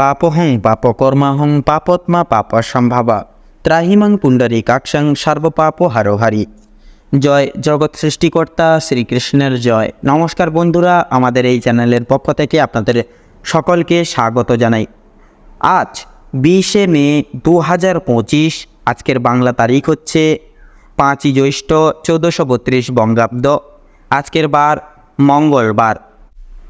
পাপহং পাপকর্মাহং পাপত্মা পাপসম্ভাবা। ত্রাহিমাং পুণ্ডরীকাক্ষং সর্বপাপ হারোহারি। জয় জগৎ সৃষ্টিকর্তা শ্রীকৃষ্ণের জয়। নমস্কার বন্ধুরা, আমাদের এই চ্যানেলের পক্ষ থেকে আপনাদের সকলকে স্বাগত জানাই। আজ বিশে মে দু হাজার পঁচিশ, আজকের বাংলা তারিখ হচ্ছে পাঁচই জ্যৈষ্ঠ চৌদ্দশো বত্রিশ বঙ্গাব্দ। আজকের বার মঙ্গলবার।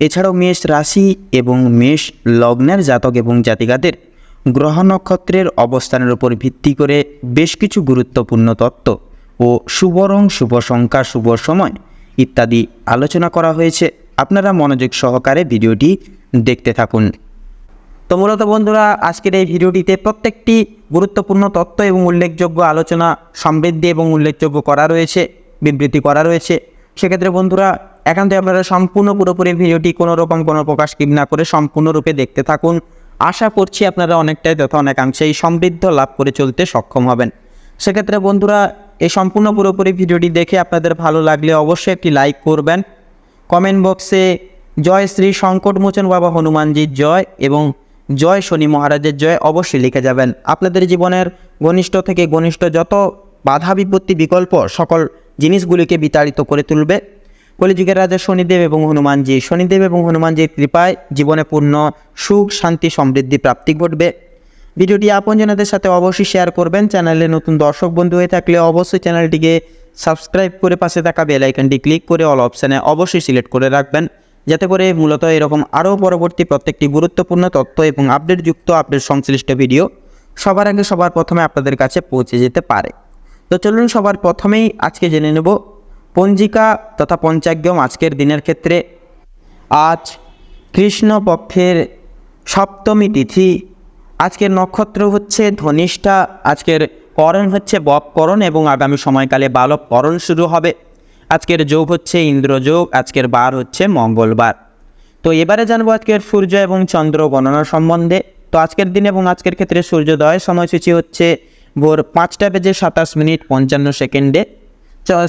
এছাড়াও মেষ রাশি এবং মেষ লগ্নের জাতক এবং জাতিকাদের গ্রহ নক্ষত্রের অবস্থানের উপর ভিত্তি করে বেশ কিছু গুরুত্বপূর্ণ তত্ত্ব ও শুভ রং শুভ সংখ্যা, শুভ সময় ইত্যাদি আলোচনা করা হয়েছে। আপনারা মনোযোগ সহকারে ভিডিওটি দেখতে থাকুন। তো মূলত বন্ধুরা, আজকের এই ভিডিওটিতে প্রত্যেকটি গুরুত্বপূর্ণ তত্ত্ব এবং উল্লেখযোগ্য আলোচনা সমৃদ্ধি এবং উল্লেখযোগ্য করা রয়েছে, বিবৃতি করা রয়েছে। সেক্ষেত্রে বন্ধুরা থেকে আপনারা সম্পূর্ণ পুরোপুরি ভিডিওটি কোনো রকম কোনো প্রকাশ কিপ না করে সম্পূর্ণরূপে দেখতে থাকুন। আশা করছি আপনারা অনেকটাই তথা অনেকাংশেই সমৃদ্ধ লাভ করে চলতে সক্ষম হবেন। সেক্ষেত্রে বন্ধুরা, এই সম্পূর্ণ পুরোপুরি ভিডিওটি দেখে আপনাদের ভালো লাগলে অবশ্যই একটি লাইক করবেন। কমেন্ট বক্সে জয় শ্রী সংকটমোচন বাবা হনুমানজির জয় এবং জয় শনি মহারাজের জয় অবশ্যই লিখে যাবেন। আপনাদের জীবনের ঘনিষ্ঠ থেকে ঘনিষ্ঠ যত বাধা বিপত্তি বিকল্প সকল জিনিসগুলিকে বিতাড়িত করে তুলবে। কলিযুগের রাজা শনিদেব এবং হনুমানজি। শনিদেব এবং হনুমানজির কৃপায় জীবনে পূর্ণ সুখ, শান্তি, সমৃদ্ধি, প্রাপ্তি ঘটবে। ভিডিওটি আপনজনদের সাথে অবশ্যই শেয়ার করবেন। চ্যানেলে নতুন দর্শক বন্ধু হয়ে থাকলে অবশ্যই চ্যানেলটিকে সাবস্ক্রাইব করে পাশে থাকা বেল আইকনটি ক্লিক করে অল অপশানে অবশ্যই সিলেক্ট করে রাখবেন। যাতে করে মূলত এরকম আরও পরবর্তী প্রত্যেকটি গুরুত্বপূর্ণ তথ্য এবং আপডেটযুক্ত আপডেট সংশ্লিষ্ট ভিডিও সবার আগে সবার প্রথমে আপনাদের কাছে পৌঁছে যেতে পারে। তো চলুন সবার প্রথমেই আজকে জেনে নেব পঞ্জিকা তথা পঞ্চাগ্যম আজকের দিনের ক্ষেত্রে। আজ কৃষ্ণপক্ষের সপ্তমী তিথি। আজকের নক্ষত্র হচ্ছে ধনিষ্ঠা, আজকের করণ হচ্ছে বপকরণ এবং আগামী সময়কালে বালবকরণ শুরু হবে। আজকের যোগ হচ্ছে ইন্দ্রযোগ, আজকের বার হচ্ছে মঙ্গলবার। তো এবারে জানব আজকের সূর্য এবং চন্দ্র গণনা সম্বন্ধে। তো আজকের দিন এবং আজকের ক্ষেত্রে সূর্যোদয় সময়সূচি হচ্ছে ভোর পাঁচটা বেজে সাতাশ মিনিট পঞ্চান্ন সেকেন্ডে।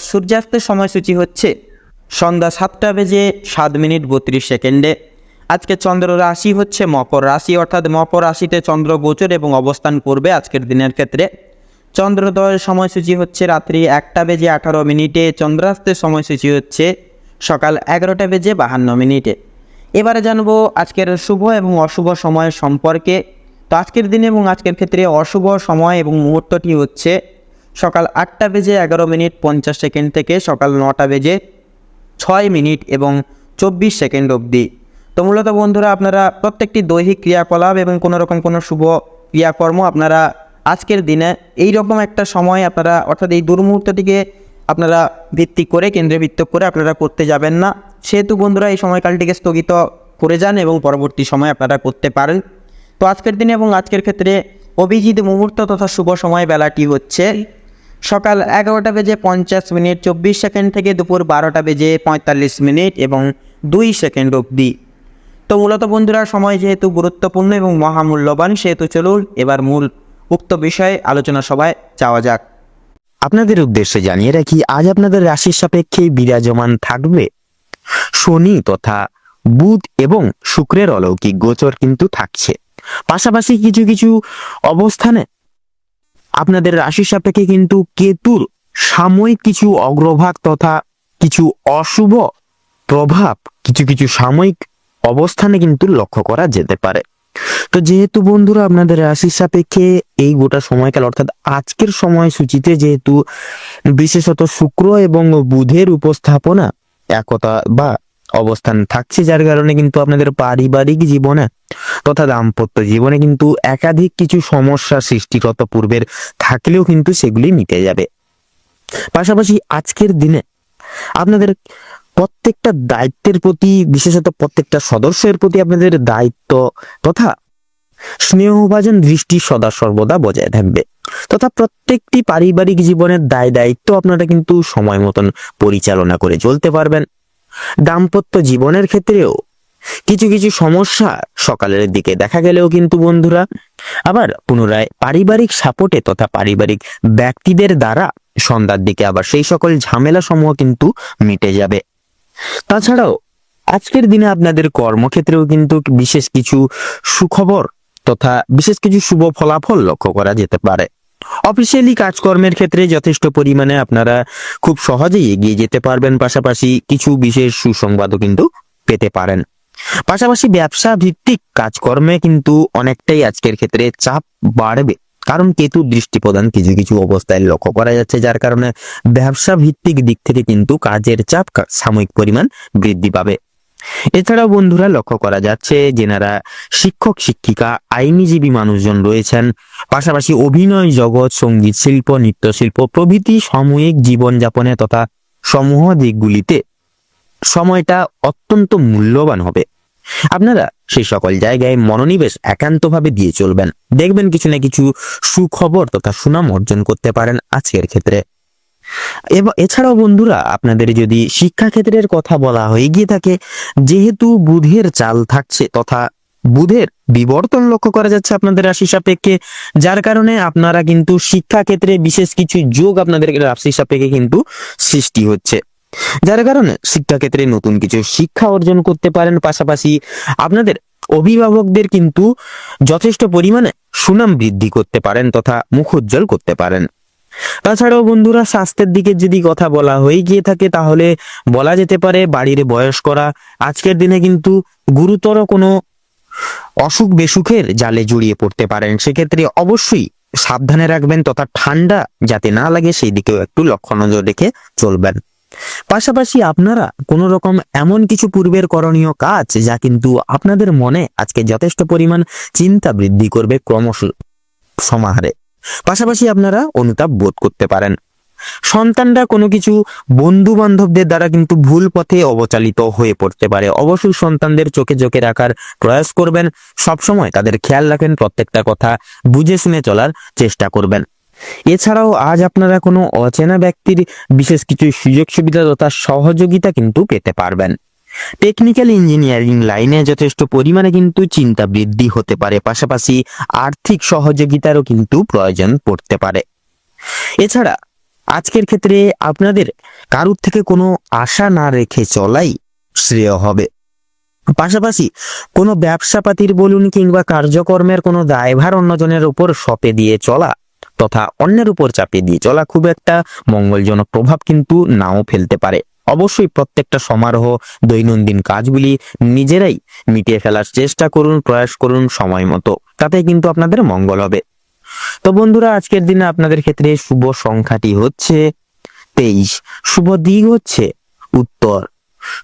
সূর্যাস্তের সময়সূচি হচ্ছে সন্ধ্যা সাতটা বেজে সাত মিনিট বত্রিশ সেকেন্ডে। আজকে চন্দ্র রাশি হচ্ছে মকর রাশি, অর্থাৎ মকর রাশিতে চন্দ্র গোচর এবং অবস্থান করবে আজকের দিনের ক্ষেত্রে। চন্দ্রোদয়ের সময়সূচি হচ্ছে রাত্রি একটা বেজে আঠারো মিনিটে, চন্দ্রাস্তের সময়সূচি হচ্ছে সকাল এগারোটা বেজে বাহান্ন মিনিটে। এবারে জানব আজকের শুভ এবং অশুভ সময় সম্পর্কে। তো আজকের দিনে এবং আজকের ক্ষেত্রে অশুভ সময় এবং মুহূর্তটি হচ্ছে সকাল আটটা বেজে এগারো মিনিট পঞ্চাশ সেকেন্ড থেকে সকাল নটা বেজে ছয় মিনিট এবং চব্বিশ সেকেন্ড অবধি। তো মূলত বন্ধুরা, আপনারা প্রত্যেকটি দৈহিক ক্রিয়াকলাপ এবং কোনো রকম কোনো শুভ ক্রিয়াকর্ম আপনারা আজকের দিনে এই রকম একটা সময় আপনারা, অর্থাৎ এই দুর্মুহূর্তটিকে আপনারা ভিত্তি করে কেন্দ্রে ভিত্তি করে আপনারা করতে যাবেন না। সেহেতু বন্ধুরা, এই সময়কালটিকে স্থগিত করে যান এবং পরবর্তী সময় আপনারা করতে পারেন। তো আজকের দিনে এবং আজকের ক্ষেত্রে অভিজিৎ মুহূর্ত তথা শুভ সময় বেলাটি হচ্ছে সকাল এগারোটা বেজে পঞ্চাশ মিনিট, চব্বিশ সেকেন্ড থেকে দুপুর বারোটা বেজে পঁয়তাল্লিশ মিনিট এবং দুই সেকেন্ড অবধি। তো মূলত বন্ধুরা, সময় যেহেতু গুরুত্বপূর্ণ এবং মহামূল্যবান, সেহেতু চলুন এবার মূল উক্ত বিষয়ে আলোচনা সভায় যাওয়া যাক। আপনাদের উদ্দেশ্যে জানিয়ে রাখি, আজ আপনাদের রাশির সাপেক্ষে বিরাজমান থাকবে শনি তথা বুধ এবং শুক্রের অলৌকিক গোচর কিন্তু থাকছে। পাশাপাশি কিছু কিছু অবস্থানে আপনাদের রাশির সাপেক্ষে কিন্তু কেতুর সাময়িক কিছু অগ্রভাগ তথা কিছু অশুভ প্রভাব, কিছু কিছু সাময়িক অবস্থানে কিন্তু লক্ষ্য করা যেতে পারে। তো যেহেতু বন্ধুরা আপনাদের রাশির সাপেক্ষে এই গোটা সময়কাল অর্থাৎ আজকের সময়সূচিতে যেহেতু বিশেষত শুক্র এবং বুধের উপস্থাপনা, একতা বা অবস্থান থাকছে, যার কারণে কিন্তু আপনাদের পারিবারিক জীবনে তথা দাম্পত্য জীবনে কিন্তু একাধিক কিছু সমস্যা সৃষ্টিগত পূর্বের থাকলেও কিন্তু সেগুলি মিটে যাবে। পাশাপাশি আজকের দিনে আপনাদের প্রত্যেকটা দায়িত্বের প্রতি, বিশেষত প্রত্যেকটা সদস্যের প্রতি আপনাদের দায়িত্ব তথা স্নেহভাজন দৃষ্টি সদা সর্বদা বজায় থাকবে। তথা প্রত্যেকটি পারিবারিক জীবনের দায় দায়িত্ব আপনারা কিন্তু সময় মতন পরিচালনা করে চলতে পারবেন। দাম্পত্য জীবনের ক্ষেত্রেও কিছু কিছু সমস্যা সকালের দিকে দেখা গেলেও কিন্তু বন্ধুরা, আবার পুনরায় পারিবারিক সাপোর্টে তথা পারিবারিক ব্যক্তিদের দ্বারা সন্ধ্যার দিকে আবার সেই সকল ঝামেলা সমূহ কিন্তু মিটে যাবে। তাছাড়াও আজকের দিনে আপনাদের কর্মক্ষেত্রেও কিন্তু বিশেষ কিছু সুখবর তথা বিশেষ কিছু শুভ ফলাফল লক্ষ্য করা যেতে পারে। অফিসিয়ালি কাজকর্মের ক্ষেত্রে যথেষ্ট পরিমাণে আপনারা খুব সহজেই এগিয়ে যেতে পারবেন। পাশাপাশি কিছু বিশেষ সুসংবাদও কিন্তু পেতে পারেন। পাশাপাশি ব্যবসা ভিত্তিক কাজকর্মে কিন্তু অনেকটাই আজকের ক্ষেত্রে চাপ বাড়বে। কারণ কেতু দৃষ্টি প্রদান কিছু কিছু অবস্থায় লক্ষ্য করা যাচ্ছে, যার কারণে ব্যবসা ভিত্তিক দিক থেকে কিন্তু কাজের চাপ সাময়িক পরিমাণ বৃদ্ধি পাবে। এছাড়াও বন্ধুরা লক্ষ্য করা যাচ্ছে যেনারা শিক্ষক, শিক্ষিকা, আইনজীবী মানুষজন রয়েছেন, পাশাপাশি অভিনয় জগৎ, সংগীত শিল্প, নৃত্যশিল্প প্রভৃতি সাময়িক জীবনযাপনে তথা সমূহ দিকগুলিতে সময়টা অত্যন্ত মূল্যবান হবে। আপনারা সেই সকল জায়গায় মনোনিবেশ একান্তভাবে দিয়ে চলবেন। দেখবেন কিছু না কিছু সুখবর তথা সুনাম অর্জন করতে পারেন আজকের ক্ষেত্রে। এছাড়াও বন্ধুরা, আপনাদের যদি শিক্ষাক্ষেত্রের কথা বলা হয়ে গিয়ে থাকে, যেহেতু বুধের চাল থাকছে তথা বুধের বিবর্তন লক্ষ্য করা যাচ্ছে আপনাদের রাশি সাপেক্ষে, যার কারণে আপনারা কিন্তু শিক্ষাক্ষেত্রে বিশেষ কিছু যোগ আপনাদের রাশি সাপেক্ষে কিন্তু সৃষ্টি হচ্ছে। যার কারণে শিক্ষাক্ষেত্রে নতুন কিছু শিক্ষা অর্জন করতে পারেন, পাশাপাশি আপনাদের অভিভাবকদের কিন্তু যথেষ্ট পরিমাণে সুনাম বৃদ্ধি করতে পারেন তথা মুখোজ্জ্বল করতে পারেন। তাছাড়াও বন্ধুরা, স্বাস্থ্যের দিকে যদি কথা বলা হয়ে গিয়ে থাকে, তাহলে বলা যেতে পারে বাড়ির বয়স্করা। আজকের দিনে কিন্তু গুরুতর কোনো অসুখ বেসুখের জালে জড়িয়ে পড়তে পারেন। সেক্ষেত্রে অবশ্যই সাবধানে রাখবেন, তথা ঠান্ডা যাতে না লাগে, সেই দিকেও একটু লক্ষ্য নজর রেখে চলবেন। পাশাপাশি আপনারা কোনো রকম এমন কিছু পূর্বের করণীয় কাজ, যা কিন্তু আপনাদের মনে আজকে যথেষ্ট পরিমাণ চিন্তা বৃদ্ধি করবে ক্রমশ সমাহারে। পাশাপাশি আপনারা অনুতাপ বোধ করতে পারেন। সন্তানরা কোনো কিছু বন্ধু বান্ধবদের দ্বারা কিন্তু ভুল পথে অবচালিত হয়ে পড়তে পারে। অবশ্যই সন্তানদের চোখে চোখে রাখার প্রয়াস করবেন। সবসময় তাদের খেয়াল রাখেন প্রত্যেকটা কথা বুঝে শুনে চলার চেষ্টা করবেন। এছাড়াও আজ আপনারা কোনো অচেনা ব্যক্তির বিশেষ কিছু সুযোগ সুবিধা তথা সহযোগিতা কিন্তু পেতে পারবেন। টেকনিক্যাল ইঞ্জিনিয়ারিং লাইনে যথেষ্ট পরিমাণে কিন্তু চিন্তা বৃদ্ধি হতে পারে, পাশাপাশি আর্থিক সহযোগিতারও কিন্তু প্রয়োজন পড়তে পারে। এছাড়া আজকের ক্ষেত্রে আপনাদের কারুর থেকে কোনো আশা না রেখে চলাই শ্রেয় হবে। পাশাপাশি কোনো ব্যবসাপাতির বলুন কিংবা কার্যকর্মের কোনো দায়ভার অন্যজনের উপর সপে দিয়ে চলা তথা অন্যের উপর চাপিয়ে দিয়ে চলা খুব একটা মঙ্গলজনক প্রভাব কিন্তু নাও ফেলতে পারে। অবশ্যই প্রত্যেকটা সমারোহ, দৈনন্দিন কাজগুলি নিজেরাই মিটিয়ে ফেলার চেষ্টা করুন, প্রয়াস করুন সময় মতো। তাতে কিন্তু আপনাদের মঙ্গল হবে। তো বন্ধুরা, আজকের দিনে আপনাদের ক্ষেত্রে শুভ সংখ্যাটি হচ্ছে তেইশ। শুভ দিক হচ্ছে উত্তর।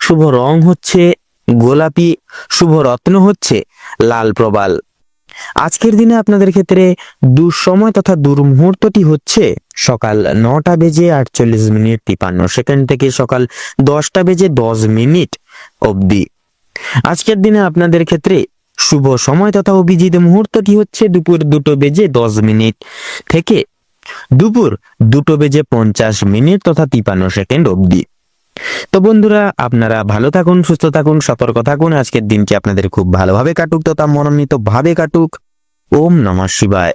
শুভ রং হচ্ছে গোলাপি। শুভ রত্ন হচ্ছে লাল প্রবাল। আজকের দিনে আপনাদের ক্ষেত্রে দুঃসময় তথা দুর্মুহূর্তটি হচ্ছে সকাল নটা বেজে আটচল্লিশ মিনিট তিপান্ন সেকেন্ড থেকে সকাল দশটা বেজে দশ মিনিট অবধি। আজকের দিনে আপনাদের ক্ষেত্রে শুভ সময় তথা অভিজিৎ মুহূর্তটি হচ্ছে দুপুর দুটো বেজে দশ মিনিট থেকে দুপুর দুটো বেজে পঞ্চাশ মিনিট তথা তিপান্ন সেকেন্ড অবধি। তো বন্ধুরা, আপনারা ভালো থাকুন, সুস্থ থাকুন, সতর্ক থাকুন। আজকের দিনটি আপনাদের খুব ভালোভাবে কাটুক তথা মনোনীত ভাবে কাটুক। ওম নমঃ শিবায়।